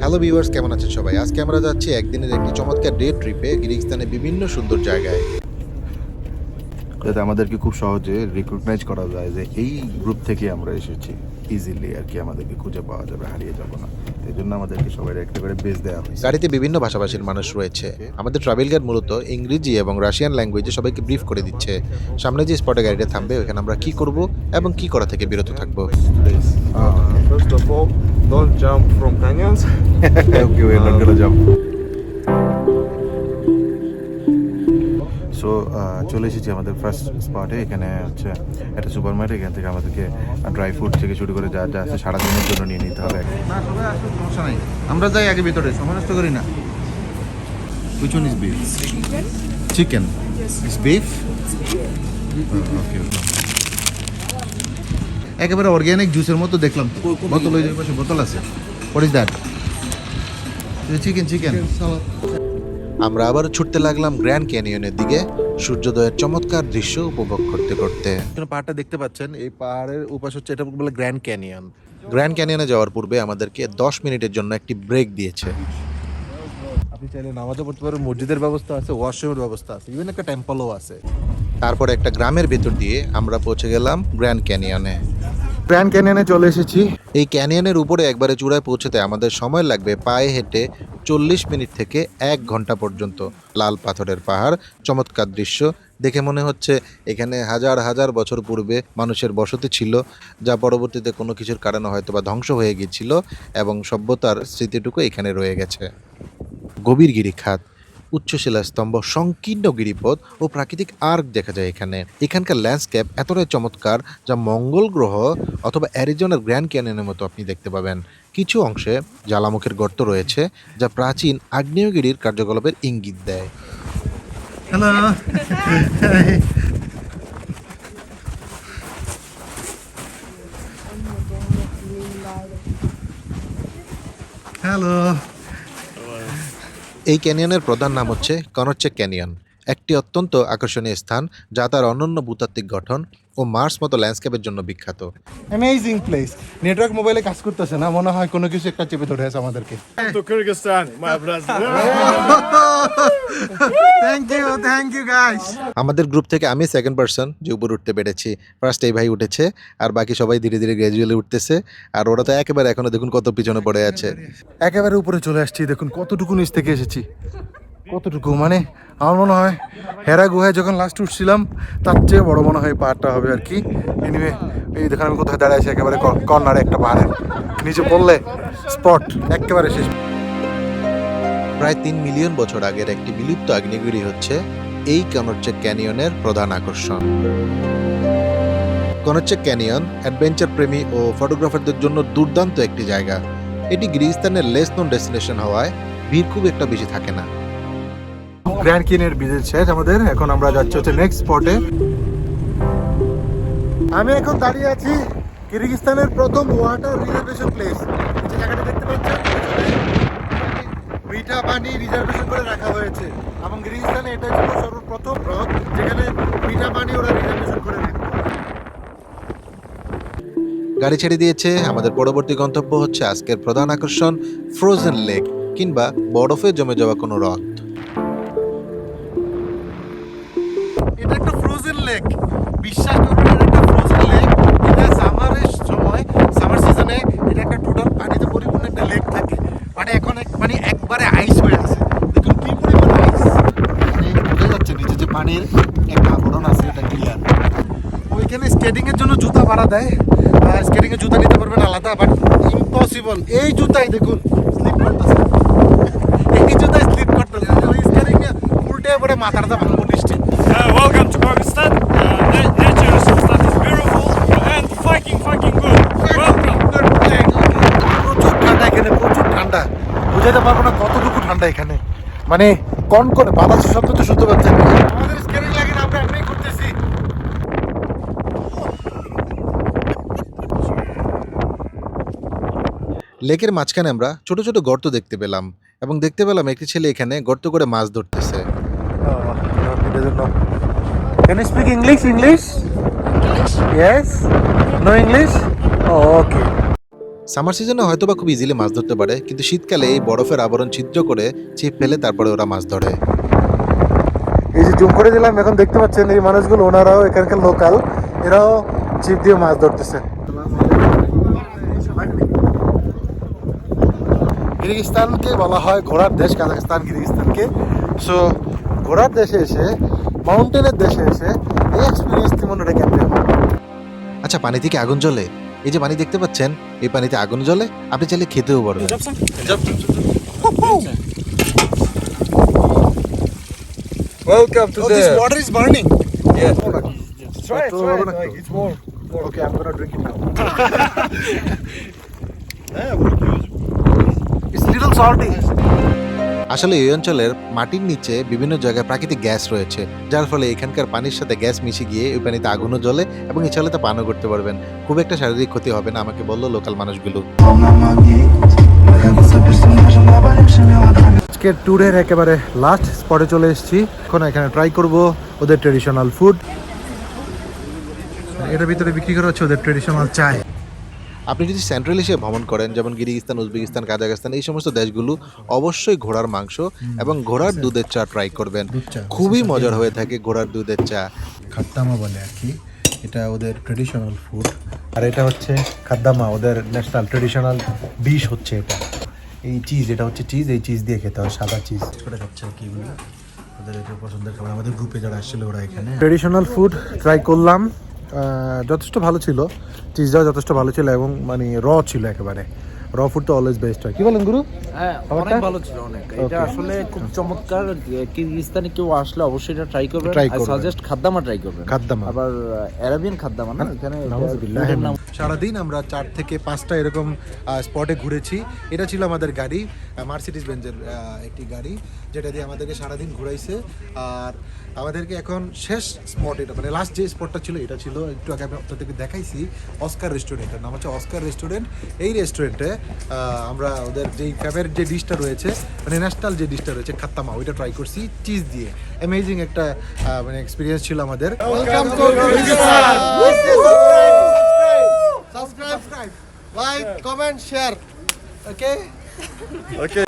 Hello viewers কেমন আছেন সবাই? আজকে আমরা যাচ্ছি একদিনের একটি চমৎকার ডে ট্রিপে গিরিস্তানের বিভিন্ন সুন্দর জায়গায়। যাতে আমাদেরকে খুব সহজে রিক্রুটমাইজ করা যায় যে এই গ্রুপ থেকে আমরা এসেছি। ইজিলি আর কি আমাদেরকে খুঁজে পাওয়া যাবে হারিয়ে যাব না। এই জন্য আমাদেরকে সবাই একটা করে বেস দেওয়া হয়েছে। গাড়িতে বিভিন্ন ভাষাভাষীর মানুষ রয়েছে। আমাদের ট্রাভেল গাইড মূলত ইংরেজি এবং রাশিয়ান ল্যাঙ্গুয়েজে সবাইকে ব্রিফ করে দিচ্ছে। সামনে যে স্পটে গাড়িটা থামবে ওখানে আমরা কি করব এবং কি করা থেকে বিরত থাকব? First of all, don't jump from canyons. Okay we not gonna jump so চলে এসেছি আমাদের ফার্স্ট স্পটে এখানে হচ্ছে একটা সুপার মার্কেট এখান থেকে আমাদেরকে ড্রাই ফ্রুট থেকে শুরু করে যা যা আছে সারাদিনের জন্য নিয়ে নিতে হবে। না সবাই আসলে সমস্যা নাই। আমরা যাই আগে ভিতরে নষ্ট করি না। Which one is beef? Chicken. It's beef? ওকে একেবারে অর্গ্যানিক জুসের মতো দেখলাম বোতল ওই পাশে বোতল আছে। What is that chicken chicken আমরা আবার ছুটতে লাগলাম গ্র্যান্ড ক্যানিয়নের দিকে সূর্যোদয়ের চমৎকার দৃশ্য উপভোগ করতে করতে। পাহাড়টা দেখতে পাচ্ছেন এই পাহাড়ের উপাস হচ্ছে এটা বলে গ্র্যান্ড ক্যানিয়ন। গ্র্যান্ড ক্যানিয়নে যাওয়ার পূর্বে আমাদেরকে দশ মিনিটের জন্য একটি ব্রেক দিয়েছে। আপনি চাইলে নামাজও পড়তে পারবেন মসজিদের ব্যবস্থা আছে ওয়াশরুমের ব্যবস্থা আছে ইভেন একটা টেম্পলও আছে। তারপর একটা গ্রামের ভেতর দিয়ে আমরা পৌঁছে গেলাম গ্র্যান্ড ক্যানিয়নে। গ্র্যান্ড ক্যানিয়নে চলে এসেছি। এই ক্যানিয়নের উপরে একবারে চূড়ায় পৌঁছতে আমাদের সময় লাগবে পায়ে হেঁটে চল্লিশ মিনিট থেকে এক ঘণ্টা পর্যন্ত। লাল পাথরের পাহাড়, চমৎকার দৃশ্য। দেখে মনে হচ্ছে এখানে হাজার হাজার বছর পূর্বে মানুষের বসতি ছিল, যা পরবর্তীতে কোনো কিছুর কারণে হয়তো বা ধ্বংস হয়ে গিয়েছিল এবং সভ্যতার স্মৃতিটুকু এখানে রয়ে গেছে। গভীর গিরিখাত। উচ্চ স্তম্ভ সংকীর্ণ গিরিপথ ও প্রাকৃতিক আর্ক দেখা যায় এখানে। এখানকার ল্যান্ডস্কেপ এতটাই চমৎকার যা মঙ্গল গ্রহ অথবা অ্যারিজোনার গ্র্যান্ড ক্যানিয়নের মতো আপনি দেখতে পাবেন। কিছু অংশে জ্বালামুখের গর্ত রয়েছে যা প্রাচীন আগ্নেয়গিরির কার্যকলাপের ইঙ্গিত দেয়। হ্যালো এই ক্যানিয়নের প্রধান নাম হচ্ছে কনরচেক ক্যানিয়ন। একটি অত্যন্ত আকর্ষণীয় স্থান যা তার অনন্য ভূতাত্ত্বিক গঠন ও মার্স মতো ল্যান্ডস্কেপের জন্য বিখ্যাত। অ্যামেজিং প্লেস নেটওয়ার্ক মোবাইলে কাজ করতেছে না মনে হয় কোনো কিছু একটা চেপে ধরে আছে আমাদেরকে. Thank you thank you guys আমাদের গ্রুপ থেকে আমি সেকেন্ড পার্সন যে উপরে উঠতে পেরেছি। ফার্স্ট এই ভাই উঠেছে আর বাকি সবাই ধীরে ধীরে গ্র্যাজুয়ালি উঠতেছে। আর ওরা তো একেবারে এখনও দেখুন কত পিছনে পড়ে আছে। একেবারে উপরে চলে আসছি দেখুন কতটুকু নিচ থেকে এসেছি। কতটুকু? মানে আমার মনে হয় হেরা গুহায় যখন লাস্ট উঠছিলাম, তার চেয়ে বড় মনে হয় পাহাড়টা হবে আর কি। এনিওয়ে এই আমি কোথায় দাঁড়িয়ে আছি, একেবারে কর্নারে একটা পাহাড়ের নিচে পড়লে স্পট একেবারে শেষ। প্রায় তিন মিলিয়ন বছর আগের একটি বিলুপ্ত আগ্নেয়গিরি হচ্ছে এই কনরচেক ক্যানিয়নের প্রধান আকর্ষণ। কনরচেক ক্যানিয়ন অ্যাডভেঞ্চার প্রেমী ও ফটোগ্রাফারদের জন্য দুর্দান্ত একটি জায়গা। এটি গ্রিস্তানের লেস নোন ডেস্টিনেশন হওয়ায় ভিড় খুব একটা বেশি থাকে না। গ্র্যান্ড কিনের ভিজিট শেষ আমাদের। এখন আমরা যাচ্ছি হচ্ছে নেক্সট স্পটে আমি এখন দাঁড়িয়ে আছি কিরগিস্তানের প্রথম ওয়াটার রিজার্ভেশন প্লেস যে জায়গাটা দেখতে পাচ্ছেন মিঠা পানি রিজার্ভেশন করে রাখা হয়েছে। এবং কিরগিস্তানে এটা ছিল সর্বপ্রথম হ্রদ যেখানে মিঠা পানি ওরা রিজার্ভেশন করে গাড়ি ছেড়ে দিয়েছে। আমাদের পরবর্তী গন্তব্য হচ্ছে আজকের প্রধান আকর্ষণ ফ্রোজেন লেক কিংবা বরফে জমে যাওয়া কোনো হ্রদ এটা একটা ফ্রোজেন লেক বিশ্বাস করবেন, এটা একটা ফ্রোজেন লেক এটা সামারের সময় সামার সিজনে এটা একটা টোটাল পানিতে পরিপূর্ণ একটা লেক থাকে। মানে এখন মানে একবারে আইস হয়ে আছে। দেখুন কি পরিমাণ আইস মানে বোঝা যাচ্ছে নিচে যে পানির একটা আবরণ আছে, এটা ক্লিয়ার ওইখানে স্কেটিং এর জন্য জুতা ভাড়া দেয়। স্কেটিং এর জুতা নিতে পারবেন আলাদা বাট ইম্পসিবল এই জুতাই দেখুন স্লিপ করতেছে। এই জুতাই স্লিপ করতেছে। ওই স্কেটিং এ উল্টে পড়ে মাথাটা ভাঙবো। বুঝাতে পারব না কতটুকু ঠান্ডা এখানে মানে কন করে বাতাসের শব্দ তো শুনতে পাচ্ছেন আমাদের স্কেটিং লাগে না আমরা এমনি করতেছি লেকের মাঝখানে আমরা ছোট ছোট গর্ত দেখতে পেলাম এবং দেখতে পেলাম একটি ছেলে এখানে গর্ত করে মাছ ধরতেছে Can you speak English? English? Yes? No English? Oh, okay. Summer সিজনে হয়তো বা খুব ইজিলি মাছ ধরতে পারে কিন্তু শীতকালে এই বরফের আবরণ ছিদ্র করে ছিপ ফেলে তারপরে ওরা মাছ ধরে। এই যে জুম করে দিলাম এখন দেখতে পাচ্ছেন এই মানুষগুলো ওনারাও এখানকার লোকাল এরাও ছিপ দিয়ে মাছ ধরতেছে। কিরগিস্তানকে বলা হয় ঘোড়ার দেশ কাজাখস্তান কিরগিস্তানকে সো ঘোড়ার দেশে এসে মাউন্টেনের দেশে এসে এই এক্সপিরিয়েন্স মনে রেখে আচ্ছা পানি থেকে আগুন জ্বলে? এই যে পানি দেখতে পাচ্ছেন এই পানিতে আগুন জ্বলে আপনি চাইলে খেতেও পারবেন Welcome to Oh, this water is burning. Yeah. Try it, try it. Like, it's warm. Okay, I'm gonna drink it now. it's little salty. আসলে এই অঞ্চলের মাটির নিচে বিভিন্ন জায়গায় প্রাকৃতিক গ্যাস রয়েছে, যার ফলে এখানকার পানির সাথে গ্যাস মিশে গিয়ে ওই পানিতে আগুনও জ্বলে এবং ইচ্ছা তা পানও করতে পারবেন। খুব একটা শারীরিক ক্ষতি হবে না, আমাকে বলল লোকাল মানুষগুলো। আজকে ট্যুরের একেবারে লাস্ট স্পটে চলে এসেছি। এখন এখানে ট্রাই করব ওদের ট্রেডিশনাল ফুড এটার ভিতরে বিক্রি করা হচ্ছে ওদের ট্রেডিশনাল চায়। আপনি যদি সেন্ট্রাল এশিয়া ভ্রমণ করেন যেমন গিরিগিস্তান উজবেকিস্তান কাজাখস্তান এই সমস্ত দেশগুলো অবশ্যই ঘোড়ার মাংস এবং ঘোড়ার দুধের চা ট্রাই করবেন। খুবই মজার হয়ে থাকে ঘোড়ার দুধের চা। খাদ্দামা বলে আর কি। এটা ওদের ট্রেডিশনাল ফুড আর এটা হচ্ছে খাদ্দামা ওদের ন্যাশনাল ট্রেডিশনাল ডিশ হচ্ছে এটা। এই চিজ এটা হচ্ছে চিজ এই চিজ দিয়ে খেতে হয় সাদা চিজ করে খাচ্ছে আর কি এগুলো। ওদের এটা পছন্দের খাবার। আমাদের গ্রুপে যারা আসছিল ওরা এখানে। ট্রেডিশনাল ফুড ট্রাই করলাম। যথেষ্ট ভালো ছিল চিজটাও যথেষ্ট ভালো ছিল এবং মানে র ছিল একেবারে। র ফুড তো অলওয়েজ বেস্ট হয়। কি বলেন গুরু? হ্যাঁ অনেক ভালো ছিল অনেক। এটা আসলে খুব চমৎকার কিরগিজস্তানে কেউ আসলে অবশ্যই এটা ট্রাই আই করবেন। সাজেস্ট খাদ্দামা ট্রাই করবেন। খাদ্দামা। আবার অ্যারাবিয়ান খাদ্দামা না? এখানে নাউজুবিল্লাহ। food এর সারাদিন আমরা চার থেকে পাঁচটা এরকম স্পটে ঘুরেছি। এটা ছিল আমাদের গাড়ি মার্সিডিস বেঞ্জের একটি গাড়ি যেটা দিয়ে আমাদেরকে সারাদিন ঘুরাইছে। আর আমাদেরকে এখন শেষ স্পট এটা মানে লাস্ট যে স্পটটা ছিল এটা ছিল। একটু আগে আমি আপনাদেরকে দেখাইছি অস্কার রেস্টুরেন্টের নাম হচ্ছে অস্কার রেস্টুরেন্ট এই রেস্টুরেন্টে আমরা ওদের যেই ফেভারিট যে ডিশটা রয়েছে মানে ন্যাশনাল যে ডিশটা রয়েছে খাত্তামা ওইটা ট্রাই করছি চিজ দিয়ে। অ্যামেজিং একটা মানে এক্সপিরিয়েন্স ছিল আমাদের। Welcome to subscribe, like, comment, share. Okay? Okay